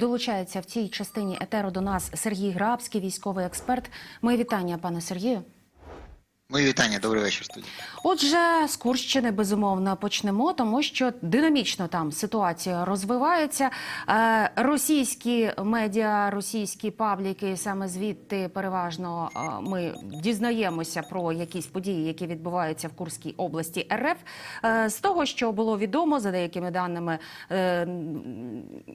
Долучається в цій частині етеру до нас Сергій Грабський, військовий експерт. Моє вітання, пане Сергію. Мої вітання, добрий вечір, студія. Отже, з Курщини безумовно почнемо, тому що динамічно там ситуація розвивається. Е, російські медіа, російські пабліки, саме звідти переважно е, ми дізнаємося про якісь події, які відбуваються в Курській області РФ. Е, з того, що було відомо, за деякими даними,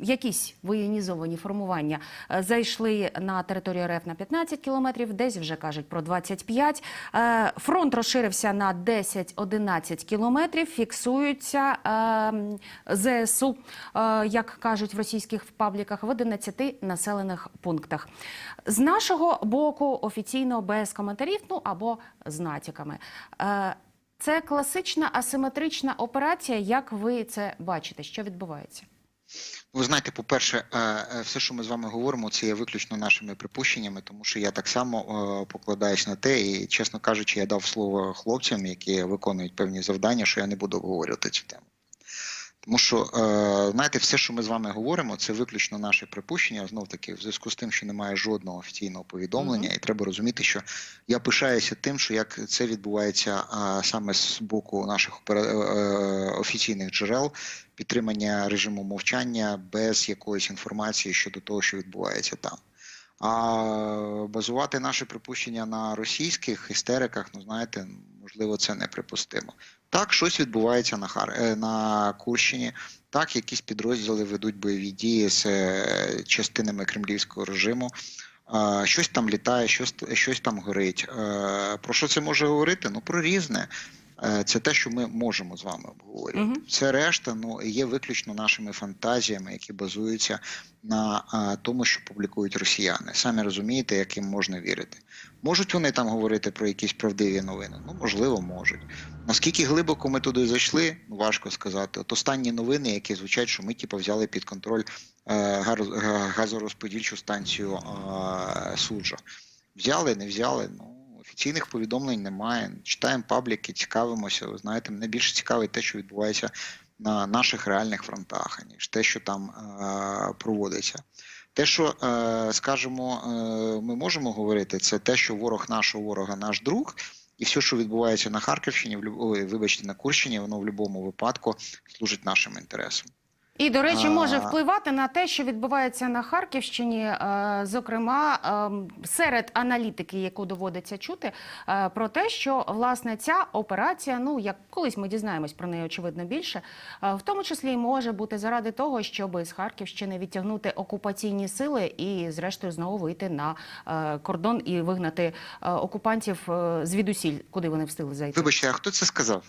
якісь воєнізовані формування зайшли на територію РФ на 15 кілометрів, десь вже кажуть про 25. Е, Фронт розширився на 10-11 кілометрів. Фіксуються е, ЗСУ, е, як кажуть в російських пабліках, в 11 населених пунктах. З нашого боку офіційно без коментарів, ну або з натяками. Е, Це класична асиметрична операція. Як ви це бачите? Що відбувається? Ви знаєте, по-перше, е, е, все, що ми з вами говоримо, це є виключно нашими припущеннями, тому що я так само е, покладаюсь на те, і чесно кажучи, я дав слово хлопцям, які виконують певні завдання, що я не буду обговорювати цю тему. Тому що, е, знаєте, все, що ми з вами говоримо, це виключно наше припущення. Знов таки, в зв'язку з тим, що немає жодного офіційного повідомлення, і треба розуміти, що я пишаюся тим, що як це відбувається саме з боку наших опера- е, е, офіційних джерел, підтримання режиму мовчання без якоїсь інформації щодо того, що відбувається там. А базувати наші припущення на російських істериках, ну знаєте, можливо, це неприпустимо. Так, щось відбувається на Хар... е, на Курщині. Так, якісь підрозділи ведуть бойові дії з е, частинами кремлівського режиму. Щось там літає, щось, щось там горить. Е, Про що це може говорити? Ну про різне. Е, Це те, що ми можемо з вами обговорювати. Мгм. Все решта ну є виключно нашими фантазіями, які базуються на а, тому, що публікують росіяни. Самі розумієте, яким можна вірити. Можуть вони там говорити про якісь правдиві новини? Ну можливо, можуть. Наскільки глибоко ми туди зайшли, ну важко сказати. От останні новини, які звучать, що ми типу, взяли під контроль е, газорозподільчу станцію е, суджа. Взяли, не взяли. Ну офіційних повідомлень немає. Читаємо пабліки, цікавимося. Ви знаєте, мене більше цікавить те, що відбувається на наших реальних фронтах, аніж те, що там е, проводиться. Те, що е, скажімо, е, ми можемо говорити, це те, що ворог нашого ворога наш друг, і все, що відбувається на Харківщині, в вибачте, на Курщині, воно в будь-якому випадку служить нашим інтересам. І, до речі, може впливати на те, що відбувається на Харківщині, е, зокрема ем, серед аналітики, яку доводиться чути, е, про те, що власне ця операція, ну як колись ми дізнаємось про неї очевидно більше, е, в тому числі і може бути заради того, щоб з Харківщини відтягнути окупаційні сили і, зрештою, знову вийти на кордон і вигнати окупантів звідусіль, куди вони встигли зайти. Вибачте, а хто це сказав?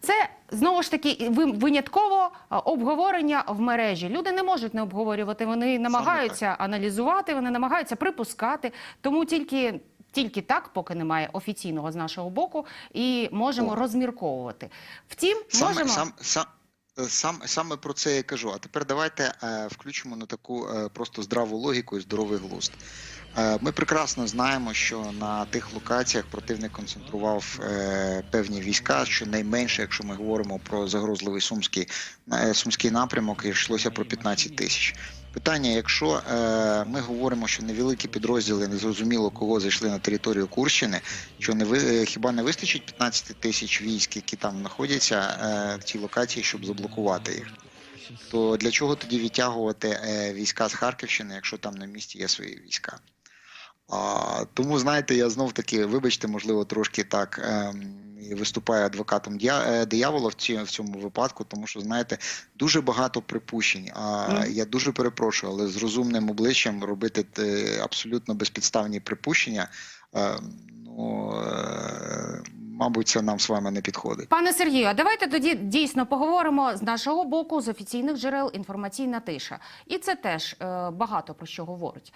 Це знову ж таки ви- винятково обговорення в мережі. Люди не можуть не обговорювати. Вони намагаються аналізувати, вони намагаються припускати. Тому тільки. Тільки так, поки немає офіційного з нашого боку, і можемо О. розмірковувати. Втім, Саме, можемо сам, сам, е, сам, саме про це я кажу. А тепер давайте е, включимо на таку е, просто здраву логіку і здоровий глузд. Е, ми прекрасно знаємо, що на тих локаціях противник концентрував е, певні війська, що найменше, якщо ми говоримо про загрозливий сумський, е, сумський напрямок, йшлося про 15 тисяч. Питання: якщо ми говоримо, що невеликі підрозділи незрозуміло кого зайшли на територію Курщини, що не ви хіба не вистачить 15 тисяч військ, які там знаходяться в цій локації, щоб заблокувати їх? То для чого тоді відтягувати війська з Харківщини, якщо там на місці є свої війська? А, тому знаєте, я знов таки, вибачте, можливо, трошки так е, виступаю адвокатом е, диявола в, ці, в цьому випадку, тому що знаєте, дуже багато припущень. А mm. я дуже перепрошую, але з розумним обличчям робити те, абсолютно безпідставні припущення. Е, ну, е, мабуть, це нам з вами не підходить. Пане Сергію, а давайте тоді дійсно поговоримо з нашого боку, з офіційних джерел інформаційна тиша. І це теж е, багато про що говорить.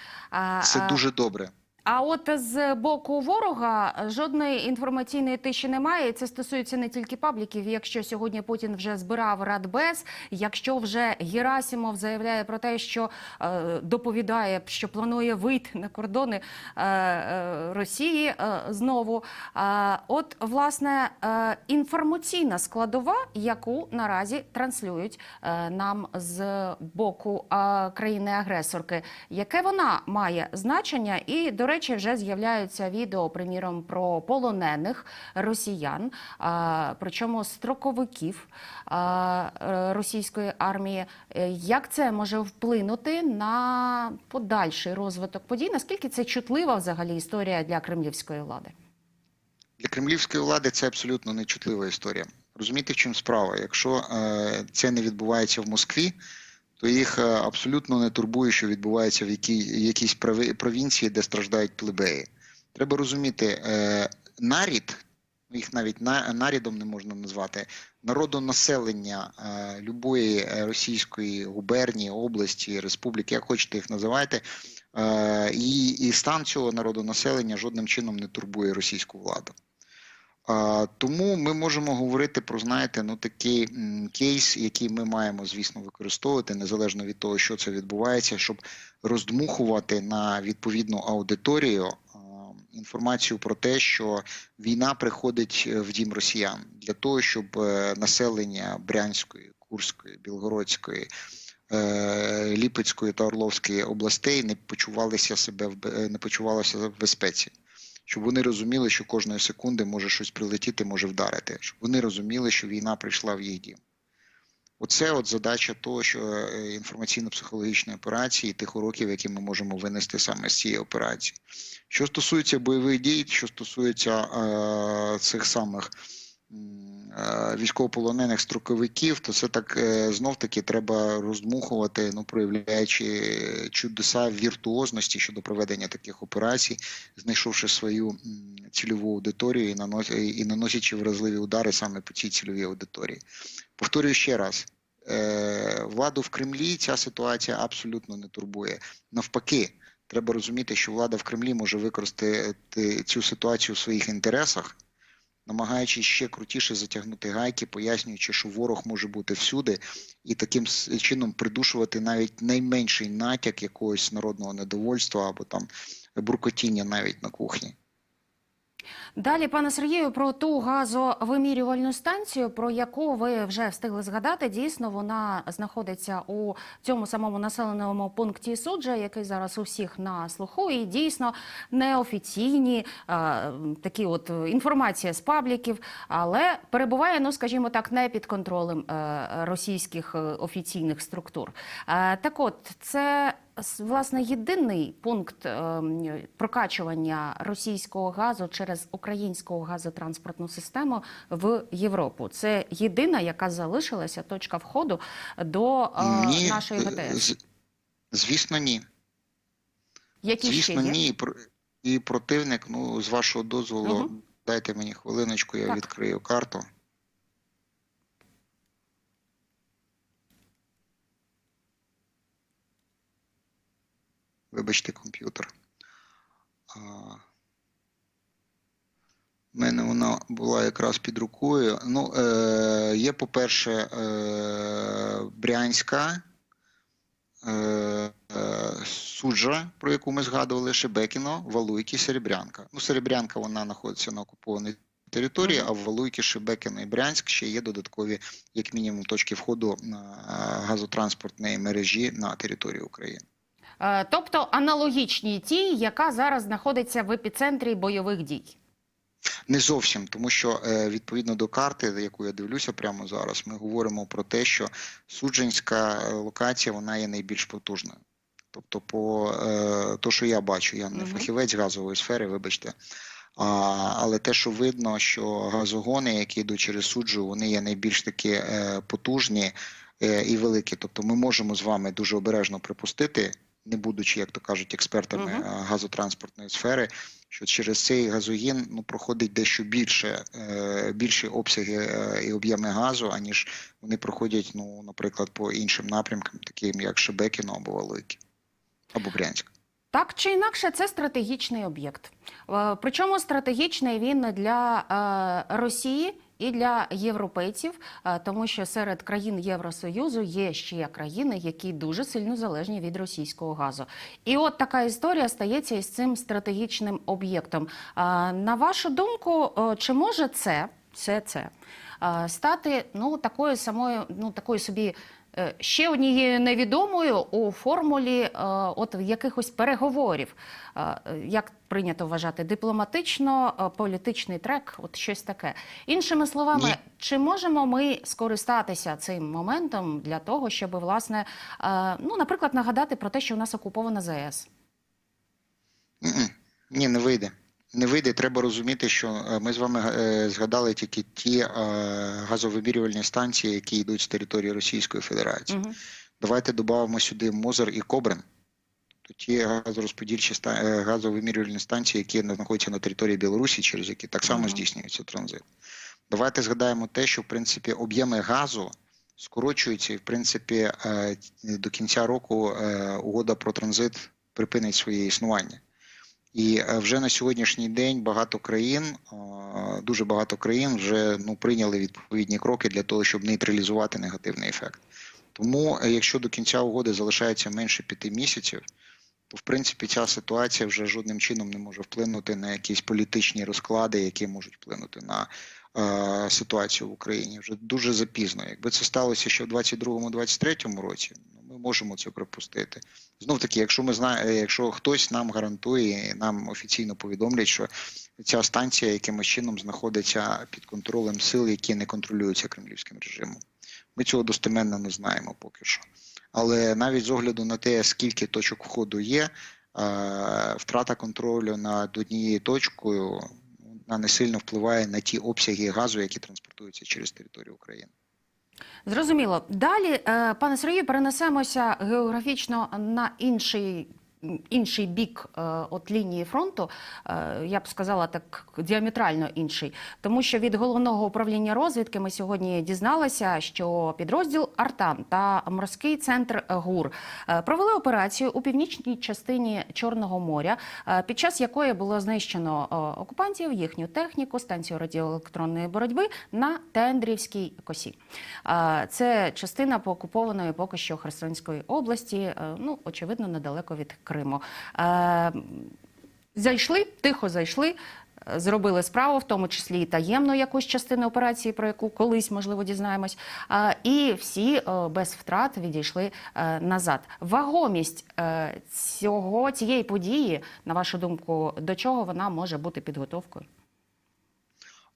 Це а, дуже добре. А от з боку ворога жодної інформаційної тиші немає. Це стосується не тільки пабліків. Якщо сьогодні Путін вже збирав Радбез, якщо вже Герасимов заявляє про те, що е, доповідає, що планує вийти на кордони е, е, Росії е, знову. Е, от власне е, інформаційна складова, яку наразі транслюють е, нам з боку е, країни-агресорки, яке вона має значення, і до речі, вже з'являються відео, приміром, про полонених росіян, причому строковиків е, російської армії. Е, Як це може вплинути на подальший розвиток подій? Наскільки це чутлива взагалі історія для кремлівської влади? Для кремлівської влади це абсолютно нечутлива історія. Розумієте, в чому справа? Якщо е, це не відбувається в Москві, то їх е, абсолютно не турбує, що відбувається в якій, якійсь провінції, де страждають плебеї. Треба розуміти, е, нарід, їх навіть нарідом не можна назвати, народонаселення е, любої російської губернії, області, республіки, як хочете їх називайте, е, і, і стан цього народонаселення жодним чином не турбує російську владу. Тому ми можемо говорити про, знаєте, ну такий кейс, який ми маємо, звісно, використовувати незалежно від того, що це відбувається, щоб роздмухувати на відповідну аудиторію інформацію про те, що війна приходить е, в дім росіян для того, щоб е, населення Брянської, Курської, Білгородської. е, Ліпецької та Орловської областей не почувалися себе не почувалося в безпеці щоб вони розуміли, що кожної секунди може щось прилетіти, може вдарити, щоб вони розуміли, що війна прийшла в їх дім. Оце от задача того, що е, інформаційно-психологічної операції, тих уроків, які ми можемо винести саме з цієї операції. Що стосується бойових дій, що стосується е, цих самих військовополонених строковиків, то це так е, знов таки треба роздмухувати, ну проявляючи чудеса віртуозності щодо проведення таких операцій, знайшовши свою цільову аудиторію і, нанос, і наносячи вразливі удари саме по цій цільовій аудиторії. Повторюю ще раз. е, Владу в Кремлі ця ситуація абсолютно не турбує. Навпаки, треба розуміти, що влада в Кремлі може використати цю ситуацію в своїх інтересах, намагаючись ще крутіше затягнути гайки, пояснюючи, що ворог може бути всюди, і таким чином придушувати навіть найменший натяк якогось народного недовольства або там буркотіння навіть на кухні. Далі, пане Сергію, про ту газовимірювальну станцію, про яку ви вже встигли згадати. Дійсно, вона знаходиться у цьому самому населеному пункті суджа, який зараз у всіх на слуху, і дійсно неофіційні е, такі от інформація з пабліків, але перебуває, ну скажімо так, не під контролем е, російських е, офіційних структур. Е, так, от це власне єдиний пункт ем, прокачування російського газу через українську газотранспортну систему в Європу. Це єдина, яка залишилася точка входу до е, Ні, нашої е, ГТС. звісно, ні. Які ще Звісно, є? ні. І противник, ну, з вашого дозволу, Мгм. дайте мені хвилиночку, я Так. відкрию карту. Вибачте, комп'ютер. В мене вона була якраз під рукою. Ну, е, є, по-перше, е, Брянська, е, е, Суджа, про яку ми згадували, Шебекіно, Валуйки, Серебрянка. Ну, Серебрянка вона знаходиться на окупованій території, а в Валуйки, Шебекіно і Брянськ ще є додаткові, як мінімум, точки входу на е, газотранспортної мережі на територію України. Е, Тобто аналогічні тій, яка зараз знаходиться в епіцентрі бойових дій. Не зовсім, тому що е, відповідно до карти, яку я дивлюся прямо зараз, ми говоримо про те, що судженська е, локація вона є найбільш потужною. Тобто, по то, що я бачу, я не фахівець газової сфери, вибачте. А, але те, що видно, що газогони, які йдуть через суджу, вони є найбільш такі е, потужні е, і великі. Тобто, ми можемо з вами дуже обережно припустити, не будучи, як то кажуть, експертами Мгм. е, газотранспортної сфери, що через цей газогін ну, проходить дещо більше, е, більші обсяги е, і об'єми газу, аніж вони проходять, ну, наприклад, по іншим напрямкам, таким як Шебекіно або Великі, або Брянськ. Так чи інакше, це стратегічний об'єкт. Е, Причому стратегічний він для е, Росії. І для європейців, е, тому що серед країн Євросоюзу є ще країни, які дуже сильно залежні від російського газу. І от така історія стається із цим стратегічним об'єктом. Е, На вашу думку, е, чи може це, це е, стати ну такою самою, ну такою собі ще однією невідомою у формулі е, от якихось переговорів, Е, як прийнято вважати, дипломатично е, політичний трек, от щось таке. Іншими словами, Ні. чи можемо ми скористатися цим моментом для того, щоб власне, е, ну наприклад, нагадати про те, що у нас окупована? М-м. Ні, не вийде. Не вийде. Треба розуміти, що е, ми з вами е, згадали тільки ті е, газовимірювальні станції, які йдуть з території Російської Федерації. Угу. Давайте додамо сюди Мозер і Кобрин. То ті газорозподільчі газовимірювальні станції, які знаходяться на території Білорусі, через які так само здійснюється транзит. Давайте згадаємо те, що в принципі об'єми газу скорочуються, і в принципі до кінця року угода про транзит припинить своє існування. І е, вже на сьогоднішній день багато країн, е, дуже багато країн вже ну прийняли відповідні кроки для того, щоб нейтралізувати негативний ефект. Тому, е, якщо до кінця угоди залишається менше п'яти місяців, то в принципі ця ситуація вже жодним чином не може вплинути на якісь політичні розклади, які можуть вплинути на е, ситуацію в Україні. Вже дуже запізно. Якби це сталося ще в 22-23 році, можемо це припустити. Знов таки, якщо ми знаємо, якщо хтось нам гарантує, нам офіційно повідомлять, що ця станція якимось чином знаходиться під контролем сил, які не контролюються кремлівським режимом. Ми цього достеменно не знаємо поки що. Але навіть з огляду на те, скільки точок входу є, е, втрата контролю над однією точкою вона не сильно впливає на ті обсяги газу, які транспортуються через територію України. Зрозуміло. Далі, е, пане Сергію, перенесемося географічно на інший. Інший бік е, от лінії фронту, е, я б сказала так діаметрально інший, тому що від головного управління розвідки ми сьогодні дізналися, що підрозділ Артан та морський центр ГУР е, провели операцію у північній частині Чорного моря, під час якої було знищено окупантів, їхню техніку, станцію радіоелектронної боротьби на Тендрівській косі. Це частина поокупованої поки що Херсонської області, ну очевидно, недалеко від Криму. Е, Зайшли, тихо зайшли. Зробили справу, в тому числі і таємну якусь частину операції, про яку колись можливо дізнаємось. Е, І всі е, без втрат відійшли назад. Вагомість цього цієї події, на вашу думку, до чого вона може бути підготовкою?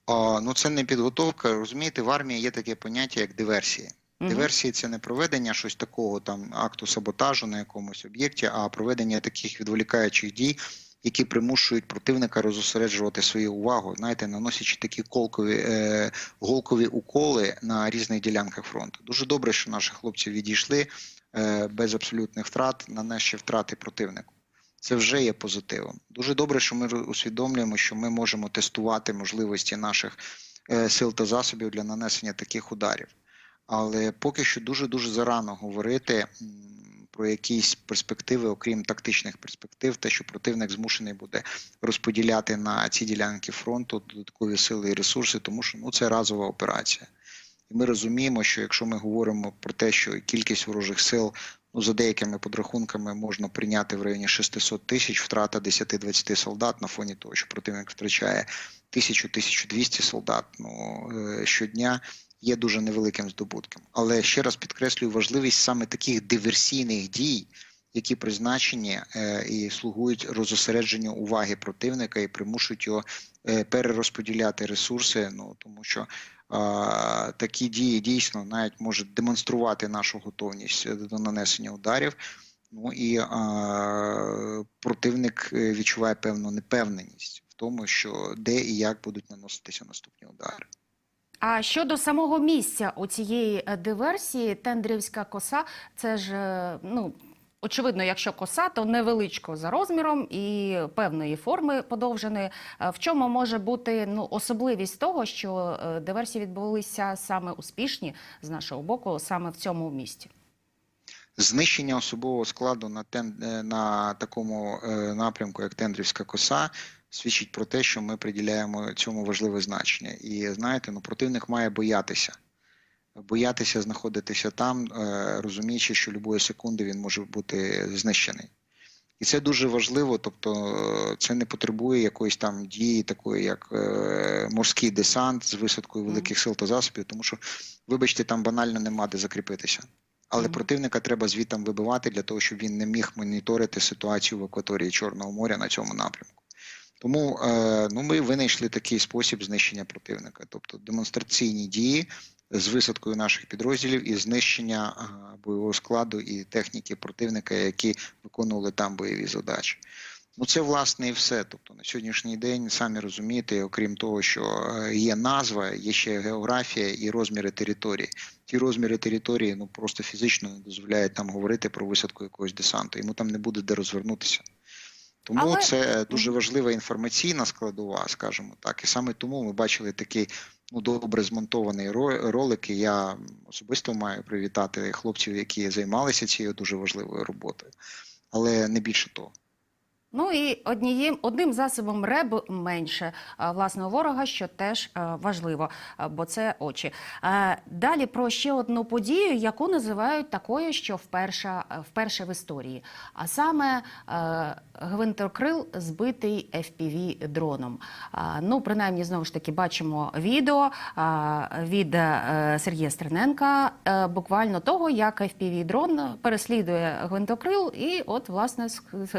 А, ну це не підготовка. Розумієте, в армії є таке поняття як диверсії. Диверсії це не проведення щось такого там акту саботажу на якомусь об'єкті, а проведення таких відволікаючих дій, які примушують противника розосереджувати свою увагу, знаєте, наносячи такі колкові е, голкові уколи на різних ділянках фронту. Дуже добре, що наші хлопці відійшли е, без абсолютних втрат, нанесши втрати противнику. Це вже є позитивом. Дуже добре, що ми усвідомлюємо, що ми можемо тестувати можливості наших е, сил та засобів для нанесення таких ударів. Але поки що дуже дуже зарано говорити про якісь перспективи, окрім тактичних перспектив, те, що противник змушений буде розподіляти на ці ділянки фронту додаткові сили і ресурси, тому що ну це разова операція. І ми розуміємо, що якщо ми говоримо про те, що кількість ворожих сил, ну за деякими подрахунками можна прийняти в районі 600 тисяч, втрата 10-20 солдат на фоні того, що противник втрачає 1000-1200 солдат ну, е, щодня, є дуже невеликим здобутком. Але ще раз підкреслюю важливість саме таких диверсійних дій, які призначені е, і слугують розосередженню уваги противника і примушують його е, перерозподіляти ресурси. Ну тому що а, такі дії дійсно навіть можуть демонструвати нашу готовність е, до нанесення ударів. Ну і а, противник відчуває певну непевненість в тому, що де і як будуть наноситися наступні удари. А щодо самого місця у цієї е, диверсії, Тендрівська коса, це ж е, ну. Очевидно, якщо коса, то невеличко за розміром і певної форми подовженої. Е, В чому може бути ну особливість того, що диверсії відбулися саме успішні з нашого боку, саме в цьому місті? Знищення особового складу на тен, на такому напрямку, як Тендрівська коса, свідчить про те, що ми приділяємо цьому важливе значення. І знаєте, ну противник має боятися. Боятися знаходитися там, е, розуміючи, що любої секунди він може бути знищений. І це дуже важливо, тобто е, це не потребує якоїсь там дії, такої як е, морський десант з висадкою великих сил та засобів, тому що, вибачте, там банально нема де закріпитися. Але Мгм. противника треба звітам вибивати для того, щоб він не міг моніторити ситуацію в акваторії Чорного моря на цьому напрямку. Тому е, ну, ми винайшли такий спосіб знищення противника, тобто демонстраційні дії з висадкою наших підрозділів і знищення е, бойового складу і техніки противника, які виконували там бойові задачі. Ну, це власне і все. Тобто на сьогоднішній день, самі розумієте, окрім того, що е, є назва, є ще географія і розміри території. Ті розміри території ну просто фізично не дозволяють нам говорити про висадку якогось десанту. Йому там не буде де розвернутися. Тому Але- це дуже важлива інформаційна складова, скажімо так. І саме тому ми бачили такий ну, добре змонтований ро- ролик. І я особисто маю привітати хлопців, які займалися цією дуже важливою роботою. Але не більше того. Ну і однієм одним засобом РЕБ менше власного ворога, що теж важливо, бо це очі. Далі про ще одну подію, яку називають такою, що вперше, вперше в історії. А саме гвинтокрил збитий fpv дроном. Ну, принаймні, знову ж таки, бачимо відео від е, Сергія Стерненка, е, буквально того, як fpv дрон переслідує гвинтокрил, і от, власне,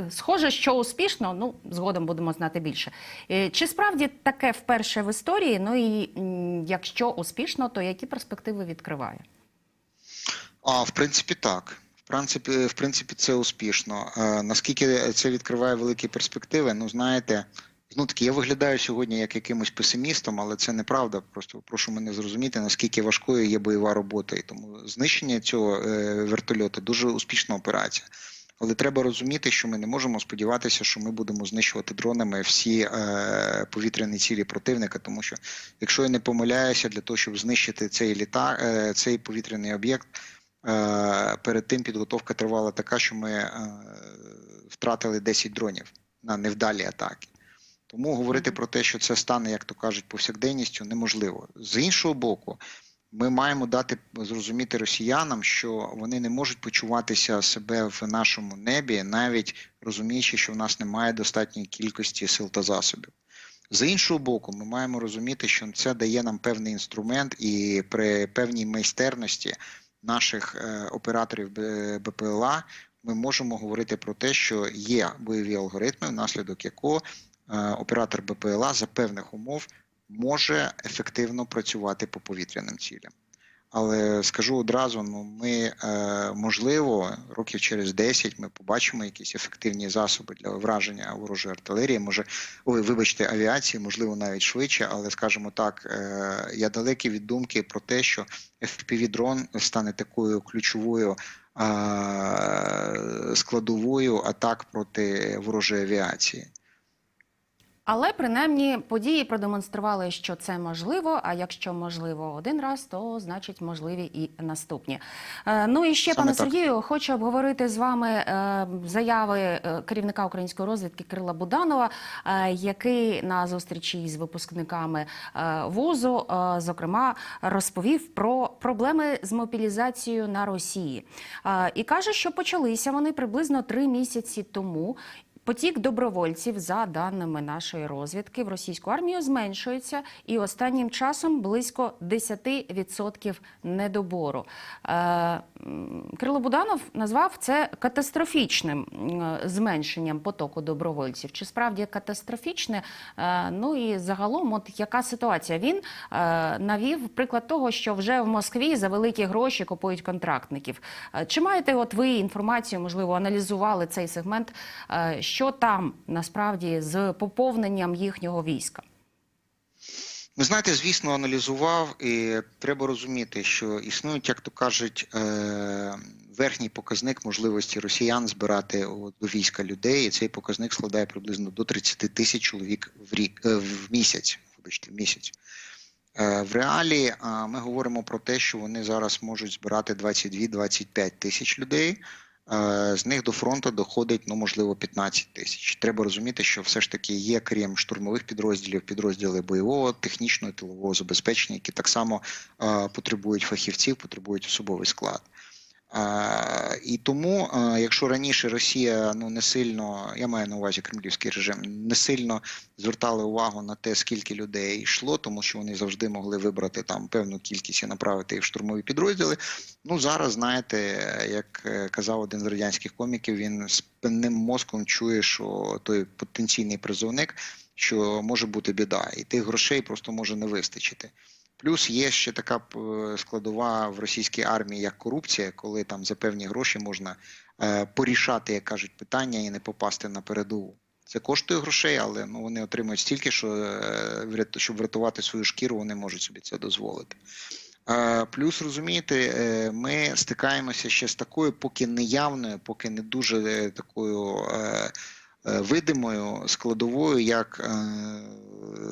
схоже, що успішно, ну, згодом будемо знати більше. Е, Чи справді таке вперше в історії? Ну і якщо успішно, то які перспективи відкриває? А в принципі, так. В принципі, в принципі, це успішно. Е, наскільки це відкриває великі перспективи? Ну, знаєте, ну таки я виглядаю сьогодні як якимось песимістом, але це неправда. Просто прошу мене зрозуміти, наскільки важкою є бойова робота. І тому знищення цього е, вертольоту дуже успішна операція. Але треба розуміти, що ми не можемо сподіватися, що ми будемо знищувати дронами всі е, повітряні цілі противника, тому що, якщо я не помиляюся, для того, щоб знищити цей літак, е, цей повітряний об'єкт, е, перед тим підготовка тривала така, що ми е, втратили 10 дронів на невдалі атаки. Тому говорити про те, що це стане, як то кажуть, повсякденністю, неможливо. З іншого боку, ми маємо дати зрозуміти росіянам, що вони не можуть почуватися себе в нашому небі, навіть розуміючи, що в нас немає достатньої кількості сил та засобів. З іншого боку, ми маємо розуміти, що це дає нам певний інструмент, і при певній майстерності наших е, операторів БПЛА ми можемо говорити про те, що є бойові алгоритми, внаслідок якого е, оператор БПЛА за певних умов може ефективно працювати по повітряним цілям. Але скажу одразу: ну ми е, можливо, років через 10 ми побачимо якісь ефективні засоби для враження ворожої артилерії, може, ой, вибачте, авіації, можливо, навіть швидше, але скажімо так, е, я далекий від думки про те, що FPV-дрон стане такою ключовою е, складовою атак проти ворожої авіації. Але принаймні події продемонстрували, що це можливо. А якщо можливо один раз, то значить можливі і наступні. Е, Ну і ще, Саме пане так. Сергію, хочу обговорити з вами е, заяви е, керівника української розвідки Кирила Буданова, який на зустрічі з випускниками вузу, зокрема, розповів про проблеми з мобілізацією на Росії. І каже, що почалися вони приблизно три місяці тому. Потік добровольців, за даними нашої розвідки, в російську армію зменшується, і останнім часом близько 10% недобору. Е, Кирило Буданов назвав це катастрофічним зменшенням потоку добровольців. Чи справді катастрофічне? Е, ну і загалом, от яка ситуація? Він е, навів приклад того, що вже в Москві за великі гроші купують контрактників. Чи маєте от ви інформацію, можливо, аналізували цей сегмент? Що там насправді з поповненням їхнього війська? Ви знаєте, звісно, аналізував, і треба розуміти, що існують, як то кажуть, е, верхній показник можливості росіян збирати до війська людей, і цей показник складає приблизно до 30 тисяч чоловік в рік е, в місяць. Вибачте, в місяць. Е, В реалі ми говоримо про те, що вони зараз можуть збирати 22-25 тисяч людей. Е, З них до фронту доходить ну можливо 15 тисяч. Треба розуміти, що все ж таки є, крім штурмових підрозділів, підрозділи бойового, технічного тилового забезпечення, які так само е, потребують фахівців, потребують особовий склад. І тому, якщо раніше Росія ну не сильно, я маю на увазі кремлівський режим, не сильно звертали увагу на те, скільки людей йшло, тому що вони завжди могли вибрати там певну кількість і направити їх в штурмові підрозділи. Ну зараз знаєте, як е, казав один з радянських коміків, він спинним мозком чує, що той потенційний призовник, що може бути біда, і тих грошей просто може не вистачити. Плюс є ще така е, складова в російській армії, як корупція, коли там за певні гроші можна е, порішати, як кажуть, питання і не попасти на передову. Це коштує грошей, але ну вони отримують стільки, що е, щоб врятувати свою шкіру, вони можуть собі це дозволити. Плюс розумієте, ми стикаємося ще з такою, поки не явною, поки не дуже такою видимою складовою, як е,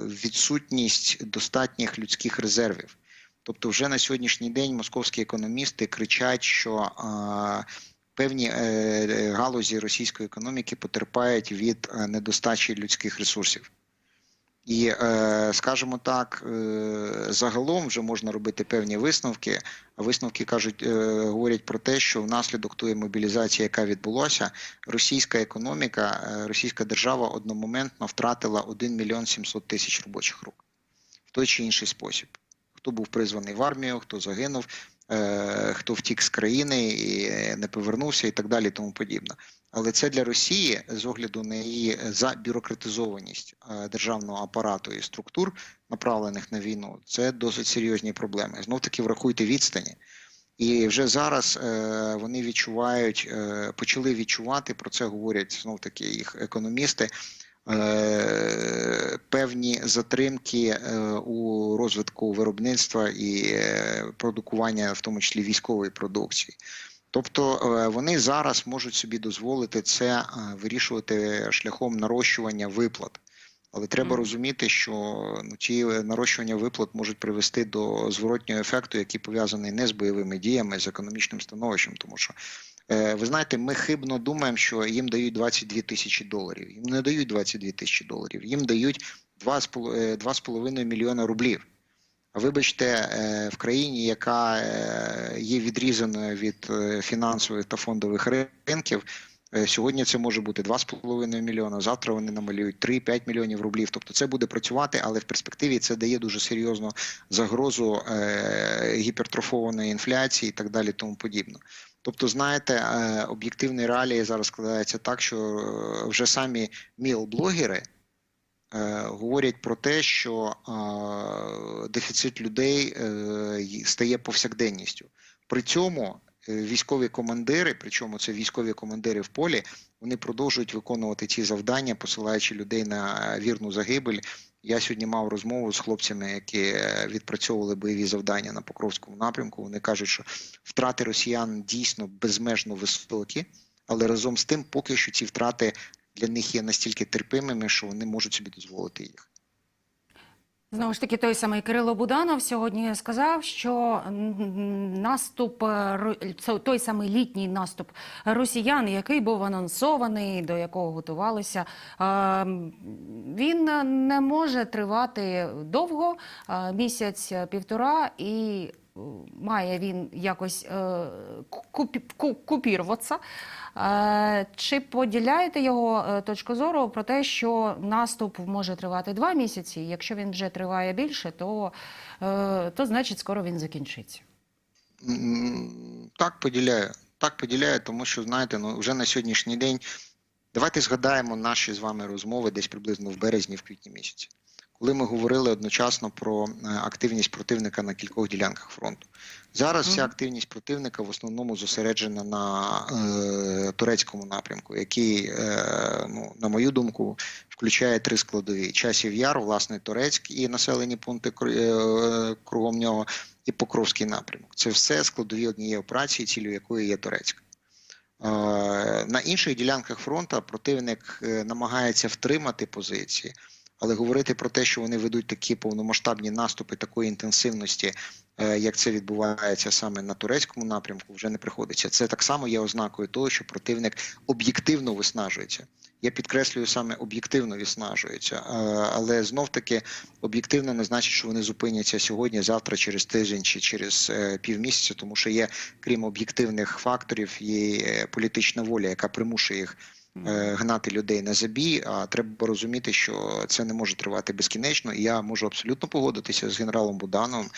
відсутність достатніх людських резервів. Тобто, вже на сьогоднішній день московські економісти кричать, що е, певні е, е, галузі російської економіки потерпають від е, недостачі людських ресурсів. І, е, скажімо так, е, загалом вже можна робити певні висновки. Висновки кажуть, е, говорять про те, що внаслідок тої мобілізації, яка відбулася, російська економіка, російська держава одномоментно втратила 1 мільйон 700 тисяч робочих рук в той чи інший спосіб. Хто був призваний в армію, хто загинув, хто втік з країни і не повернувся, і так далі, тому подібне. Але це для Росії з огляду на її забюрократизованість е, державного апарату і структур, направлених на війну, це досить серйозні проблеми. Знов таки врахуйте відстані. І вже зараз е, вони відчувають, е, почали відчувати про це говорять знов таки їх економісти. е, Певні затримки е, у розвитку виробництва і е, продукування, в тому числі військової продукції. Тобто е, вони зараз можуть собі дозволити це е, вирішувати шляхом нарощування виплат. Але треба розуміти, що ну, ті нарощування виплат можуть привести до зворотнього ефекту, який пов'язаний не з бойовими діями, а з економічним становищем. Тому що е, ви знаєте, ми хибно думаємо, що їм дають 22 тисячі доларів. Їм не дають 22 тисячі доларів, їм дають 2,5 е, 2,5 мільйона рублів. Вибачте, е, в країні, яка е, є відрізаною від е, фінансових та фондових ринків, сьогодні це може бути 2,5 мільйона. Завтра вони намалюють 3-5 мільйонів рублів. Тобто це буде працювати, але в перспективі це дає дуже серйозну загрозу гіпертрофованої інфляції і так далі, тому подібне. Тобто, знаєте, об'єктивні реалії зараз складаються так, що вже самі міл-блогери говорять про те, що е, дефіцит людей е, стає повсякденністю. При цьому е, військові командири, причому це військові командири в полі, вони продовжують виконувати ці завдання, посилаючи людей на вірну загибель. Я сьогодні мав розмову з хлопцями, які е, відпрацьовували бойові завдання на Покровському напрямку. Вони кажуть, що втрати росіян дійсно безмежно високі, але разом з тим, поки що ці втрати для них є настільки терпимими, що вони можуть собі дозволити їх. Знову ж таки, той самий Кирило Буданов сьогодні сказав, що наступ, е, той самий літній наступ росіян, який був анонсований, до якого готувалися, е, він не може тривати довго, е, місяць е, півтора, і має він якось е. Е, Чи поділяєте його е, точку зору про те, що наступ може тривати два місяці? Якщо він вже триває більше, то, е, то значить скоро він закінчиться. Так, поділяю. Так поділяю, тому що знаєте, ну вже на сьогоднішній день давайте згадаємо наші з вами розмови десь приблизно в березні, в квітні місяці, коли ми говорили одночасно про е, активність противника на кількох ділянках фронту. Зараз вся активність противника в основному зосереджена на е, турецькому напрямку, який, е, ну, на мою думку, включає три складові: часів яр, власне, Турецьк і населені пункти е, кругом нього і Покровський напрямок. Це все складові однієї операції, цілю якої є Турецька. Е, На інших ділянках фронту противник намагається втримати позиції, Але говорити про те, що вони ведуть такі повномасштабні наступи такої інтенсивності, е, як це відбувається саме на турецькому напрямку, вже не приходиться. Це так само є ознакою того, що противник об'єктивно виснажується. Я підкреслюю саме об'єктивно виснажується, Е, але знов таки об'єктивно не значить, що вони зупиняться сьогодні, завтра, через тиждень чи через е, півмісяця, тому що є, крім об'єктивних факторів, є політична воля, яка примушує їх гнати людей на забій. А треба розуміти, що це не може тривати безкінечно. І я можу абсолютно погодитися з генералом Будановим.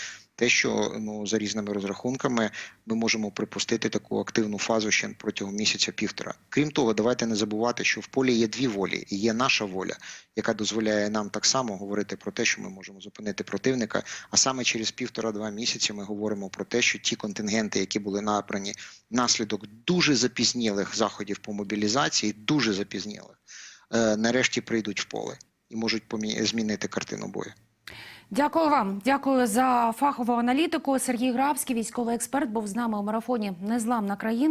Те, що ну за різними розрахунками ми можемо припустити таку активну фазу ще протягом місяця-півтора. Крім того, давайте не забувати, що в полі є дві волі, і є наша воля, яка дозволяє нам так само говорити про те, що ми можемо зупинити противника. А саме через півтора-два місяці ми говоримо про те, що ті контингенти, які були набрані внаслідок дуже запізнілих заходів по мобілізації, дуже запізнілих, е, нарешті прийдуть в поле і можуть змінити картину бою. Дякую вам. Дякую за фахову аналітику. Сергій Грабський, військовий експерт, був з нами у марафоні Незламна країна.